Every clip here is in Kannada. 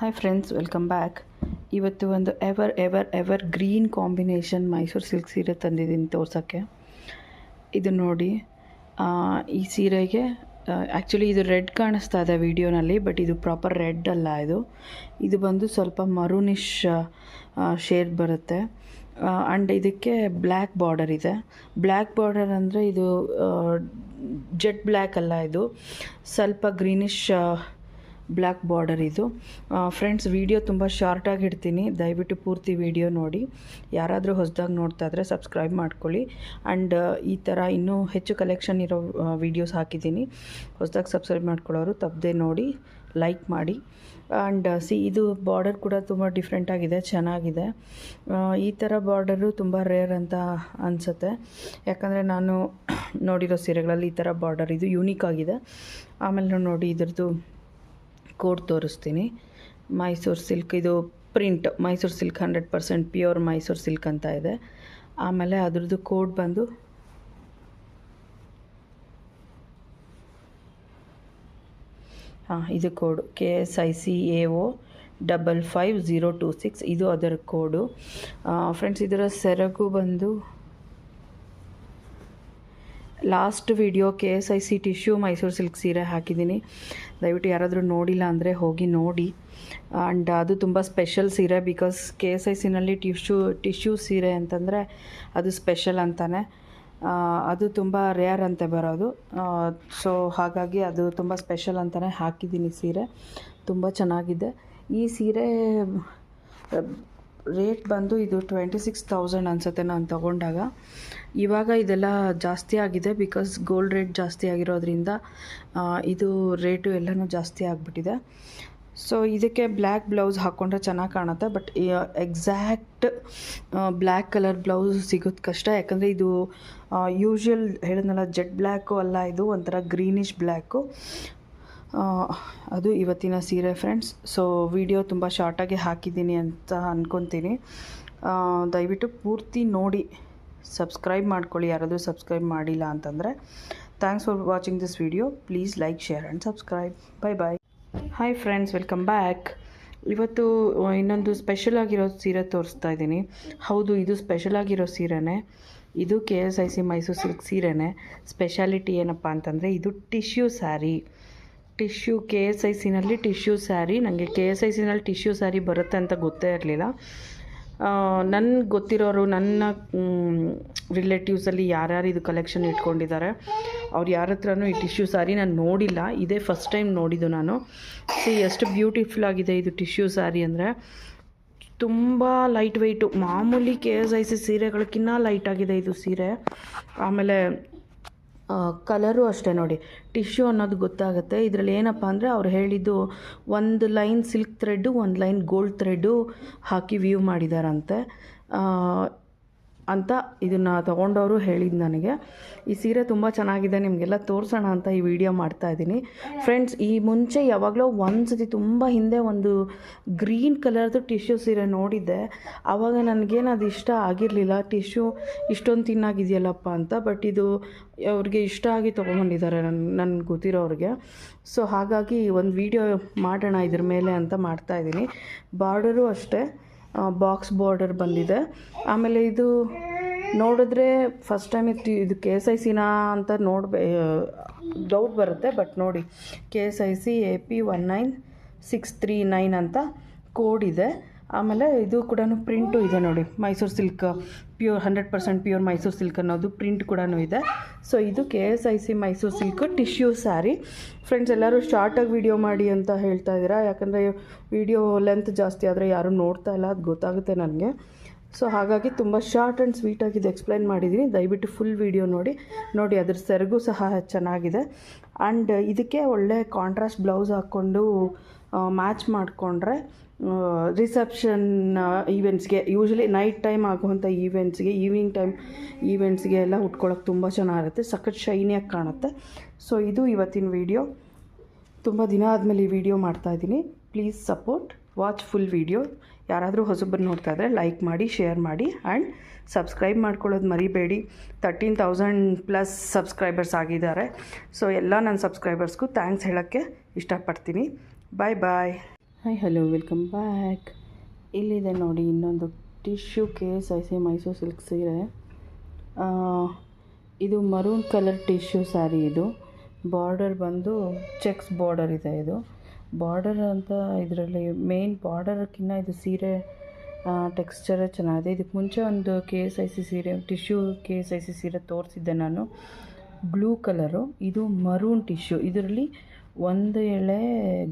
ಹಾಯ್ ಫ್ರೆಂಡ್ಸ್ ವೆಲ್ಕಮ್ ಬ್ಯಾಕ್ ಇವತ್ತು ಒಂದು ever ever evergreen combination Mysore silk ಸೀರೆ ತಂದಿದ್ದೀನಿ ತೋರ್ಸೋಕ್ಕೆ. ಇದು ನೋಡಿ ಈ ಸೀರೆಗೆ ಆ್ಯಕ್ಚುಲಿ ಇದು ರೆಡ್ ಕಾಣಿಸ್ತಾ ಇದೆ ವಿಡಿಯೋನಲ್ಲಿ ಬಟ್ ಇದು ಪ್ರಾಪರ್ ರೆಡ್ ಅಲ್ಲ ಇದು. ಇದು ಬಂದು ಸ್ವಲ್ಪ ಮರೂನಿಶ್ ಶೇಡ್ ಬರುತ್ತೆ. ಆ್ಯಂಡ್ ಇದಕ್ಕೆ ಬ್ಲ್ಯಾಕ್ ಬಾರ್ಡರ್ ಇದೆ. ಬ್ಲ್ಯಾಕ್ ಬಾರ್ಡರ್ ಅಂದರೆ ಇದು ಜೆಟ್ ಬ್ಲ್ಯಾಕ್ ಅಲ್ಲ ಇದು. ಸ್ವಲ್ಪ ಗ್ರೀನಿಶ್ ಬ್ಲ್ಯಾಕ್ ಬಾರ್ಡರ್ ಇದು. ಫ್ರೆಂಡ್ಸ್ ವಿಡಿಯೋ ತುಂಬ ಶಾರ್ಟಾಗಿ ಇಡ್ತೀನಿ ದಯವಿಟ್ಟು ಪೂರ್ತಿ ವಿಡಿಯೋ ನೋಡಿ. ಯಾರಾದರೂ ಹೊಸದಾಗಿ ನೋಡ್ತಾ ಇದ್ರೆ ಸಬ್ಸ್ಕ್ರೈಬ್ ಮಾಡ್ಕೊಳ್ಳಿ. ಆ್ಯಂಡ್ ಈ ಥರ ಇನ್ನೂ ಹೆಚ್ಚು ಕಲೆಕ್ಷನ್ ಇರೋ ವೀಡಿಯೋಸ್ ಹಾಕಿದ್ದೀನಿ. ಹೊಸದಾಗಿ ಸಬ್ಸ್ಕ್ರೈಬ್ ಮಾಡ್ಕೊಳ್ಳೋರು ತಪ್ಪದೆ ನೋಡಿ ಲೈಕ್ ಮಾಡಿ. ಆ್ಯಂಡ್ ಸಿ ಇದು ಬಾರ್ಡರ್ ಕೂಡ ತುಂಬ ಡಿಫ್ರೆಂಟಾಗಿದೆ ಚೆನ್ನಾಗಿದೆ. ಈ ಥರ ಬಾರ್ಡರು ತುಂಬ ರೇರ್ ಅಂತ ಅನಿಸುತ್ತೆ. ಯಾಕಂದರೆ ನಾನು ನೋಡಿರೋ ಸೀರೆಗಳಲ್ಲಿ ಈ ಥರ ಬಾರ್ಡರ್ ಇದು ಯೂನಿಕ್ ಆಗಿದೆ. ಆಮೇಲೆ ನೋಡಿ ಇದ್ರದ್ದು ಕೋಡ್ ತೋರಿಸ್ತೀನಿ. ಮೈಸೂರು ಸಿಲ್ಕ್ ಇದು print Mysore silk hundred percent pure Mysore silk ಅಂತ ಇದೆ. ಆಮೇಲೆ ಅದ್ರದ್ದು ಕೋಡ್ ಬಂದು ಹಾಂ, ಇದು code K S I C A O double five zero two six ಇದು ಅದರ ಕೋಡು ಫ್ರೆಂಡ್ಸ್ ಇದರ ಸೆರಗು ಬಂದು last video K S I C tissue Mysore silk ಸೀರೆ ಹಾಕಿದ್ದೀನಿ. ದಯವಿಟ್ಟು ಯಾರಾದರೂ ನೋಡಿಲ್ಲ ಅಂದರೆ ಹೋಗಿ ನೋಡಿ. ಆ್ಯಂಡ್ ಅದು ತುಂಬ ಸ್ಪೆಷಲ್ ಸೀರೆ ಬಿಕಾಸ್ ಕೆ ಎಸ್ ಐ ಸಿನಲ್ಲಿ ಟಿಶ್ಯೂ ಟಿಶ್ಯೂ ಸೀರೆ ಅಂತಂದರೆ ಅದು ಸ್ಪೆಷಲ್ ಅಂತಾನೆ. ಅದು ತುಂಬ ರೇರ್ ಅಂತೆ ಬರೋದು. ಸೊ ಹಾಗಾಗಿ ಅದು ತುಂಬ ಸ್ಪೆಷಲ್ ಅಂತಲೇ ಹಾಕಿದ್ದೀನಿ ಸೀರೆ. ತುಂಬ ಚೆನ್ನಾಗಿದೆ. ಈ ಸೀರೆ ರೇಟ್ ಬಂದು ಇದು ಟ್ವೆಂಟಿ ಸಿಕ್ಸ್ ತೌಸಂಡ್ ಅನಿಸುತ್ತೆ ನಾನು ತಗೊಂಡಾಗ. ಇವಾಗ ಇದೆಲ್ಲ ಜಾಸ್ತಿ ಆಗಿದೆ ಬಿಕಾಸ್ ಗೋಲ್ಡ್ ರೇಟ್ ಜಾಸ್ತಿ ಆಗಿರೋದ್ರಿಂದ ಇದು ರೇಟು ಎಲ್ಲನೂ ಜಾಸ್ತಿ ಆಗಿಬಿಟ್ಟಿದೆ. ಸೊ ಇದಕ್ಕೆ ಬ್ಲ್ಯಾಕ್ ಬ್ಲೌಸ್ ಹಾಕ್ಕೊಂಡ್ರೆ ಚೆನ್ನಾಗಿ ಕಾಣುತ್ತೆ but exact black colour blouse ಸಿಗೋದು ಕಷ್ಟ. ಯಾಕಂದರೆ ಇದು ಯೂಶ್ವಲ್ ಹೇಳಿದ್ನಲ್ಲ ಜೆಟ್ ಬ್ಲ್ಯಾಕು ಅಲ್ಲ ಇದು, ಒಂಥರ ಗ್ರೀನಿಶ್ ಬ್ಲ್ಯಾಕು ಅದು ಇವತ್ತಿನ ಸೀರೆ ಫ್ರೆಂಡ್ಸ್ ಸೊ ವಿಡಿಯೋ ತುಂಬ ಶಾರ್ಟಾಗಿ ಹಾಕಿದ್ದೀನಿ ಅಂತ ಅಂದ್ಕೊತೀನಿ ದಯವಿಟ್ಟು ಪೂರ್ತಿ ನೋಡಿ ಸಬ್ಸ್ಕ್ರೈಬ್ ಮಾಡ್ಕೊಳ್ಳಿ. ಯಾರಾದರೂ ಸಬ್ಸ್ಕ್ರೈಬ್ ಮಾಡಿಲ್ಲ ಅಂತಂದರೆ thanks for watching this video please like share and subscribe bye bye hi friends welcome back ಇವತ್ತು ಇನ್ನೊಂದು ಸ್ಪೆಷಲ್ ಆಗಿರೋ ಸೀರೆ ತೋರಿಸ್ತಾ ಇದ್ದೀನಿ. ಹೌದು, ಇದು ಸ್ಪೆಷಲ್ ಆಗಿರೋ ಸೀರೆನೇ. ಇದು K S I C Mysore silk ಸೀರೆನೇ. ಸ್ಪೆಷಾಲಿಟಿ ಏನಪ್ಪ ಅಂತಂದರೆ, ಇದು tissue sari tissue, K S I ಸಿನಲ್ಲಿ tissue sari. ನನಗೆ ಕೆ ಎಸ್ ಐ ಸಿನಲ್ಲಿ ಟಿಶ್ಯೂ ಸ್ಯಾರಿ ಬರುತ್ತೆ ಅಂತ ಗೊತ್ತೇ ಇರಲಿಲ್ಲ. ನನಗೆ ಗೊತ್ತಿರೋರು, ನನ್ನ ರಿಲೇಟಿವ್ಸಲ್ಲಿ ಯಾರ್ಯಾರು ಇದು ಕಲೆಕ್ಷನ್ ಇಟ್ಕೊಂಡಿದ್ದಾರೆ, ಅವ್ರು ಯಾರ ಹತ್ರನೂ ಈ ಟಿಶ್ಯೂ ಸ್ಯಾರಿ ನಾನು ನೋಡಿಲ್ಲ. ಇದೇ ಫಸ್ಟ್ ಟೈಮ್ ನೋಡಿದ್ದು ನಾನು. ಸಿ ಎಷ್ಟು ಬ್ಯೂಟಿಫುಲ್ ಆಗಿದೆ ಇದು ಟಿಶ್ಯೂ ಸ್ಯಾರಿ ಅಂದರೆ. ತುಂಬ ಲೈಟ್ ವೆಯ್ಟು ಮಾಮೂಲಿ ಕೆ ಎಸ್ ಐ ಸಿ ಸೀರೆಗಳಕ್ಕಿಂತ ಲೈಟ್ ಆಗಿದೆ ಇದು ಸೀರೆ. ಆಮೇಲೆ ಕಲರು ಅಷ್ಟೇ ನೋಡಿ. ಟಿಶ್ಯೂ ಅನ್ನೋದು ಗೊತ್ತಾಗುತ್ತೆ. ಇದರಲ್ಲಿ ಏನಪ್ಪ ಅಂದರೆ ಅವ್ರು ಹೇಳಿದ್ದು ಒಂದು ಲೈನ್ ಸಿಲ್ಕ್ ಥ್ರೆಡ್ಡು ಒಂದು ಲೈನ್ ಗೋಲ್ಡ್ ಥ್ರೆಡ್ಡು ಹಾಕಿ ವ್ಯೂ ಮಾಡಿದಾರಂತೆ. ಅಂತ ಇದನ್ನು ತೊಗೊಂಡವರು ಹೇಳಿದ್ದು ನನಗೆ. ಈ ಸೀರೆ ತುಂಬ ಚೆನ್ನಾಗಿದೆ, ನಿಮಗೆಲ್ಲ ತೋರಿಸೋಣ ಅಂತ ಈ ವಿಡಿಯೋ ಮಾಡ್ತಾ ಇದ್ದೀನಿ. ಫ್ರೆಂಡ್ಸ್ ಈ ಮುಂಚೆ ಯಾವಾಗಲೂ ಒಂದು ಸತಿ ತುಂಬ ಹಿಂದೆ ಒಂದು ಗ್ರೀನ್ ಕಲರ್ದು ಟಿಶ್ಯೂ ಸೀರೆ ನೋಡಿದ್ದೆ. ಆವಾಗ ನನಗೇನು ಅದು ಇಷ್ಟ ಆಗಿರಲಿಲ್ಲ. ಟಿಶ್ಯೂ ಇಷ್ಟೊಂದು ತಿನ್ನಾಗಿದೆಯಲ್ಲಪ್ಪ ಅಂತ ಬಟ್ ಇದು ಅವ್ರಿಗೆ ಇಷ್ಟ ಆಗಿ ತೊಗೊಂಬಂದಿದ್ದಾರೆ ನನ್ನ ಗೊತ್ತಿರೋ ಗೊತ್ತಿರೋರಿಗೆ. ಸೊ ಹಾಗಾಗಿ ಒಂದು ವಿಡಿಯೋ ಮಾಡೋಣ ಇದ್ರ ಮೇಲೆ ಅಂತ ಮಾಡ್ತಾಯಿದ್ದೀನಿ ಬಾರ್ಡರು ಅಷ್ಟೇ. ಬಾಕ್ಸ್ ಬಾರ್ಡರ್ ಬಂದಿದೆ. ಆಮೇಲೆ ಇದು ನೋಡಿದ್ರೆ ಫಸ್ಟ್ ಟೈಮ್ ಇದು ಇದು ಕೆ ಎಸ್ ಐ ಸಿನಾ ಅಂತ ನೋಡ್ಬೇ ಡೌಟ್ ಬರುತ್ತೆ ಬಟ್ ನೋಡಿ. K S I C A P one nine six three nine ಅಂತ ಕೋಡ್ ಇದೆ. ಆಮೇಲೆ ಇದು ಕೂಡ ಪ್ರಿಂಟು ಇದೆ ನೋಡಿ. Mysore silk pure hundred percent pure Mysore silk ಅನ್ನೋದು ಪ್ರಿಂಟ್ ಕೂಡ ಇದೆ. ಸೊ ಇದು K S I C Mysore silk tissue sari friends ಎಲ್ಲರೂ ಶಾರ್ಟಾಗಿ ವಿಡಿಯೋ ಮಾಡಿ ಅಂತ ಹೇಳ್ತಾ ಇದ್ದೀರಾ? ಯಾಕಂದರೆ ವಿಡಿಯೋ ಲೆಂತ್ ಜಾಸ್ತಿ ಆದರೆ ಯಾರೂ ನೋಡ್ತಾ ಇಲ್ಲ, ಅದು ಗೊತ್ತಾಗುತ್ತೆ ನನಗೆ. ಸೊ ಹಾಗಾಗಿ ತುಂಬ ಶಾರ್ಟ್ ಆ್ಯಂಡ್ ಸ್ವೀಟಾಗಿದೆ ಎಕ್ಸ್ಪ್ಲೈನ್ ಮಾಡಿದ್ದೀನಿ ದಯವಿಟ್ಟು ಫುಲ್ ವೀಡಿಯೋ ನೋಡಿ. ನೋಡಿ, ಅದ್ರ ಸೆರಗು ಸಹ ಚೆನ್ನಾಗಿದೆ. ಆ್ಯಂಡ್ ಇದಕ್ಕೆ ಒಳ್ಳೆ ಕಾಂಟ್ರಾಸ್ಟ್ ಬ್ಲೌಸ್ ಹಾಕ್ಕೊಂಡು ಮ್ಯಾಚ್ ಮಾಡಿಕೊಂಡ್ರೆ ರಿಸೆಪ್ಷನ್ ಈವೆಂಟ್ಸ್ಗೆ ಯೂಶ್ವಲಿ ನೈಟ್ ಟೈಮ್ ಆಗುವಂಥ ಈವೆಂಟ್ಸ್ಗೆ ಈವ್ನಿಂಗ್ ಟೈಮ್ ಈವೆಂಟ್ಸ್ಗೆ ಎಲ್ಲ ಉಟ್ಕೊಳ್ಳೋಕೆ ತುಂಬ ಚೆನ್ನಾಗಿರುತ್ತೆ. ಸಖತ್ ಶೈನಿಯಾಗಿ ಕಾಣುತ್ತೆ. ಸೊ ಇದು ಇವತ್ತಿನ ವಿಡಿಯೋ ತುಂಬ ದಿನ ಆದಮೇಲೆ ಈ ವಿಡಿಯೋ ಮಾಡ್ತಾಯಿದ್ದೀನಿ please support watch full video ಯಾರಾದರೂ ಹೊಸಬ್ರು ನೋಡ್ತಾ ಇದ್ದರೆ ಲೈಕ್ ಮಾಡಿ ಶೇರ್ ಮಾಡಿ ಆ್ಯಂಡ್ ಸಬ್ಸ್ಕ್ರೈಬ್ ಮಾಡ್ಕೊಳ್ಳೋದು ಮರಿಬೇಡಿ. ತರ್ಟೀನ್ ತೌಸಂಡ್ ಪ್ಲಸ್ ಸಬ್ಸ್ಕ್ರೈಬರ್ಸ್ ಆಗಿದ್ದಾರೆ. ಸೊ ಎಲ್ಲ ನನ್ನ ಸಬ್ಸ್ಕ್ರೈಬರ್ಸ್ಗೂ ಥ್ಯಾಂಕ್ಸ್ ಹೇಳೋಕ್ಕೆ ಇಷ್ಟಪಡ್ತೀನಿ. Bye bye hi hello welcome back ಇಲ್ಲಿದೆ ನೋಡಿ, ಇನ್ನೊಂದು tissue K S I C Mysore silk ಸೀರೆ ಇದು ಮರೂನ್ ಕಲರ್ ಟಿಶ್ಯೂ ಸ್ಯಾರಿ ಇದು. ಬಾರ್ಡರ್ ಬಂದು ಚೆಕ್ಸ್ ಬಾರ್ಡರ್ ಇದೆ ಇದು. ಬಾರ್ಡರ್ ಅಂತ ಇದರಲ್ಲಿ ಮೇನ್ ಬಾರ್ಡರ್ಕಿನ್ನ ಇದು ಸೀರೆ ಟೆಕ್ಸ್ಚರೇ ಚೆನ್ನಾಗಿದೆ. ಇದಕ್ಕೆ ಮುಂಚೆ ಒಂದು ಕೆ ಎಸ್ ಐ ಸಿ ಸೀರೆ tissue K S I C ಸೀರೆ ತೋರಿಸಿದ್ದೆ ನಾನು. ಬ್ಲೂ ಕಲರು ಇದು ಮರೂನ್ ಟಿಶ್ಯೂ ಇದರಲ್ಲಿ ಒಂದು ಎಳೆ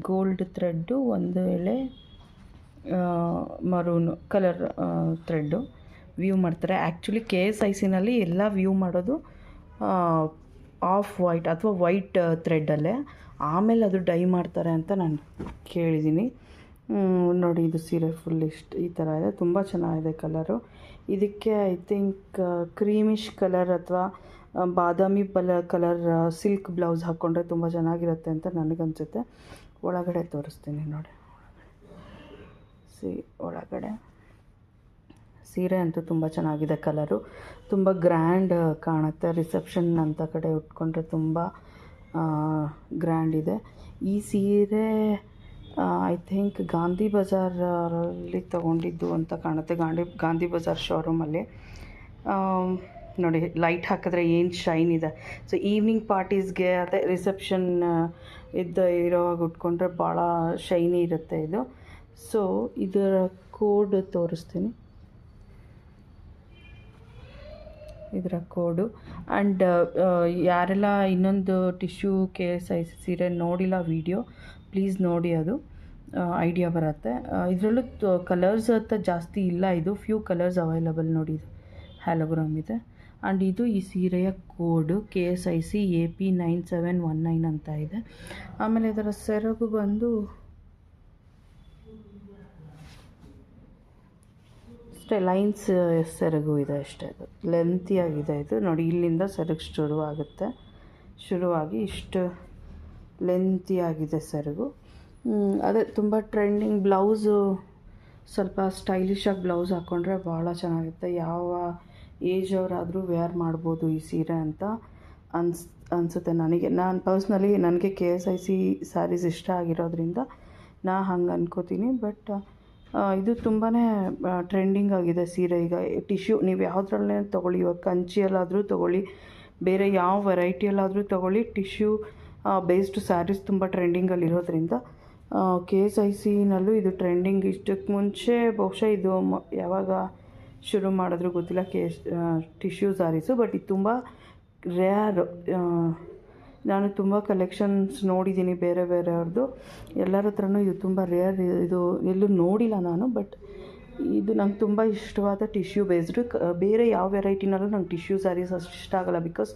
ಗೋಲ್ಡ್ ಥ್ರೆಡ್ಡು ಒಂದು ಎಳೆ ಮರೂನ್ ಕಲರ್ ಥ್ರೆಡ್ಡು ವ್ಯೂ ಮಾಡ್ತಾರೆ. ಆ್ಯಕ್ಚುಲಿ ಕೆ ಎಸ್ ಐ ಸಿನಲ್ಲಿ ಎಲ್ಲ ವ್ಯೂ ಮಾಡೋದು ಆಫ್ ವೈಟ್ ಅಥವಾ ವೈಟ್ ಥ್ರೆಡ್ಡಲ್ಲೇ ಆಮೇಲೆ ಅದು ಡೈ ಮಾಡ್ತಾರೆ ಅಂತ ನಾನು ಕೇಳಿದ್ದೀನಿ ನೋಡಿ ಇದು ಸೀರೆ ಫುಲ್ ಇಷ್ಟು ಈ ಥರ ಇದೆ. ತುಂಬ ಚೆನ್ನಾಗಿದೆ ಕಲರು ಇದಕ್ಕೆ ಐ ಥಿಂಕ್ ಕ್ರೀಮಿಶ್ ಕಲರ್ ಅಥವಾ ಬಾದಾಮಿ ಪಲ ಕಲರ್ ಸಿಲ್ಕ್ ಬ್ಲೌಸ್ ಹಾಕ್ಕೊಂಡ್ರೆ ತುಂಬ ಚೆನ್ನಾಗಿರುತ್ತೆ ಅಂತ ನನಗನ್ಸುತ್ತೆ. ಒಳಗಡೆ ತೋರಿಸ್ತೀನಿ ನೋಡಿ. ಸಿ ಒಳಗಡೆ. ಸೀರೆ ಅಂತೂ ತುಂಬ ಚೆನ್ನಾಗಿದೆ ಕಲರು. ತುಂಬ ಗ್ರ್ಯಾಂಡ್ ಕಾಣುತ್ತೆ. ರಿಸೆಪ್ಷನ್ ಅಂತ ಕಡೆ ಉಟ್ಕೊಂಡ್ರೆ ತುಂಬ ಗ್ರ್ಯಾಂಡ್ ಇದೆ. ಈ ಸೀರೆ ಐ ಥಿಂಕ್ ಗಾಂಧಿ ಬಜಾರಲ್ಲಿ ತಗೊಂಡಿದ್ದು ಅಂತ ಕಾಣುತ್ತೆ. ಗಾಂಧಿ ಗಾಂಧಿ ಬಜಾರ್ ಶೋರೂಮಲ್ಲಿ. ನೋಡಿ ಲೈಟ್ ಹಾಕಿದ್ರೆ ಏನು ಶೈನ್ ಇದೆ. ಸೊ ಈವ್ನಿಂಗ್ ಪಾರ್ಟೀಸ್ಗೆ ಅದೇ ರಿಸೆಪ್ಷನ್ ಇದ್ದ ಇರೋವಾಗ ಉಟ್ಕೊಂಡ್ರೆ ಭಾಳ ಶೈನಿ ಇರುತ್ತೆ ಇದು. ಸೊ ಇದರ ಕೋಡ್ ತೋರಿಸ್ತೀನಿ. ಇದರ ಕೋಡು ಆ್ಯಂಡ್ ಯಾರೆಲ್ಲ ಇನ್ನೊಂದು ಟಿಶ್ಯೂ ಕೆ ಎಸ್ ಐ ಸೀರೆ ನೋಡಿಲ್ಲ ವಿಡಿಯೋ ಪ್ಲೀಸ್ ನೋಡಿ ಅದು. ಐಡಿಯಾ ಬರುತ್ತೆ. ಇದರಲ್ಲೂ ಕಲರ್ಸ್ ಅಂತ ಜಾಸ್ತಿ ಇಲ್ಲ ಇದು. ಫ್ಯೂ ಕಲರ್ಸ್ ಅವೈಲಬಲ್ ನೋಡಿ ಇದು. ಹ್ಯಾಲೋಗ್ರಾಮ್ ಇದೆ. ಆ್ಯಂಡ್ ಇದು ಈ ಸೀರೆಯ code K S I C A P nine seven one nine ಅಂತ ಇದೆ. ಆಮೇಲೆ ಇದರ ಸೆರಗು ಬಂದು ಅಷ್ಟೇ ಲೈನ್ಸ್ ಸೆರಗು ಇದೆ ಅಷ್ಟೇ ಅದು. ಲೆಂತಿಯಾಗಿದೆ ಇದು. ನೋಡಿ, ಇಲ್ಲಿಂದ ಸೆರಗು ಶುರುವಾಗುತ್ತೆ ಶುರುವಾಗಿ ಇಷ್ಟು ಲೆಂತಿಯಾಗಿದೆ ಸೆರಗು. ಅದೇ ತುಂಬ ಟ್ರೆಂಡಿಂಗ್ ಬ್ಲೌಸು ಸ್ವಲ್ಪ ಸ್ಟೈಲಿಶಾಗಿ ಬ್ಲೌಸ್ ಹಾಕ್ಕೊಂಡ್ರೆ ಭಾಳ ಚೆನ್ನಾಗಿರುತ್ತೆ. ಯಾವ ಏಜ್ ಅವರಾದರೂ ವೇರ್ ಮಾಡ್ಬೋದು ಈ ಸೀರೆ ಅಂತ ಅನ್ಸ್, ಅನಿಸುತ್ತೆ ನನಗೆ. ನಾನು ಪರ್ಸ್ನಲಿ ನನಗೆ K S I C saris ಇಷ್ಟ ಆಗಿರೋದ್ರಿಂದ ನಾ ಹಂಗೆ ಅನ್ಕೋತೀನಿ. ಬಟ್ ಇದು ತುಂಬಾ ಟ್ರೆಂಡಿಂಗ್ ಆಗಿದೆ ಸೀರೆ. ಈಗ ಟಿಶ್ಯೂ ನೀವು ಯಾವುದ್ರಲ್ಲೇ ತೊಗೊಳ್ಳಿ, ಇವಾಗ ಕಂಚಿಯಲ್ಲಾದರೂ ತೊಗೊಳ್ಳಿ, ಬೇರೆ ಯಾವ ವೆರೈಟಿಯಲ್ಲಾದರೂ ತೊಗೊಳ್ಳಿ ಟಿಶ್ಯೂ ಬೇಸ್ಡ್ ಸ್ಯಾರೀಸ್ ತುಂಬ ಟ್ರೆಂಡಿಂಗಲ್ಲಿರೋದ್ರಿಂದ ಕೆ ಎಸ್ ಐ ಸಿನಲ್ಲೂ ಇದು ಟ್ರೆಂಡಿಂಗ್ ಇಷ್ಟಕ್ಕೆ ಮುಂಚೆ ಬಹುಶಃ ಇದು ಯಾವಾಗ ಶುರು ಮಾಡಿದ್ರು ಗೊತ್ತಿಲ್ಲ, ಕೆ ಟಿಶ್ಯೂ ಸ್ಯಾರೀಸು ಬಟ್ ಇದು ತುಂಬ ರೇರ್. ನಾನು ತುಂಬ ಕಲೆಕ್ಷನ್ಸ್ ನೋಡಿದ್ದೀನಿ ಬೇರೆ ಬೇರೆಯವ್ರದ್ದು ಎಲ್ಲರ ಹತ್ರನೂ ಇದು ತುಂಬ ರೇರ್, ಇದು ಎಲ್ಲೂ ನೋಡಿಲ್ಲ ನಾನು, ಬಟ್ ಇದು ನಂಗೆ ತುಂಬ ಇಷ್ಟವಾದ ಟಿಶ್ಯೂ ಬೇಸ್ಡು. ಬೇರೆ ಯಾವ ವೆರೈಟಿನಲ್ಲೂ ನಂಗೆ ಟಿಶ್ಯೂ ಸ್ಯಾರೀಸ್ ಅಷ್ಟು ಇಷ್ಟ ಆಗೋಲ್ಲ, ಬಿಕಾಸ್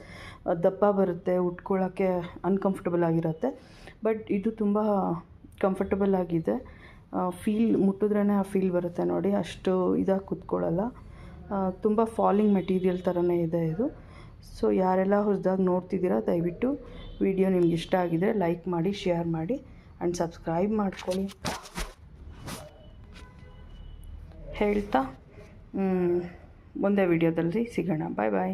ದಪ್ಪ ಬರುತ್ತೆ, ಉಟ್ಕೊಳ್ಳೋಕ್ಕೆ ಅನ್ಕಂಫರ್ಟಬಲ್ ಆಗಿರುತ್ತೆ. ಬಟ್ ಇದು ತುಂಬ ಕಂಫರ್ಟಬಲ್ ಆಗಿದೆ. ಫೀಲ್ ಮುಟ್ಟಿದ್ರೇ ಆ ಫೀಲ್ ಬರುತ್ತೆ ನೋಡಿ, ಅಷ್ಟು ಇದಾಗಿ ಕುತ್ಕೊಳ್ಳಲ್ಲ. ತುಂಬ ಫಾಲಿಂಗ್ ಮೆಟೀರಿಯಲ್ ಥರನೇ ಇದೆ ಇದು. ಸೊ ಯಾರೆಲ್ಲ ಹೊಸದಾಗಿ ನೋಡ್ತಿದ್ದೀರಾ, ದಯವಿಟ್ಟು ವಿಡಿಯೋ ನಿಮ್ಗೆ ಇಷ್ಟ ಆಗಿದರೆ ಲೈಕ್ ಮಾಡಿ ಶೇರ್ ಮಾಡಿ ಆ್ಯಂಡ್ ಸಬ್ಸ್ಕ್ರೈಬ್ ಮಾಡ್ಕೊಳ್ಳಿ. ಹೇಳ್ತಾ ಒಂದೇ ವಿಡಿಯೋದಲ್ಲಿ ಸಿಗೋಣ. ಬಾಯ್ ಬಾಯ್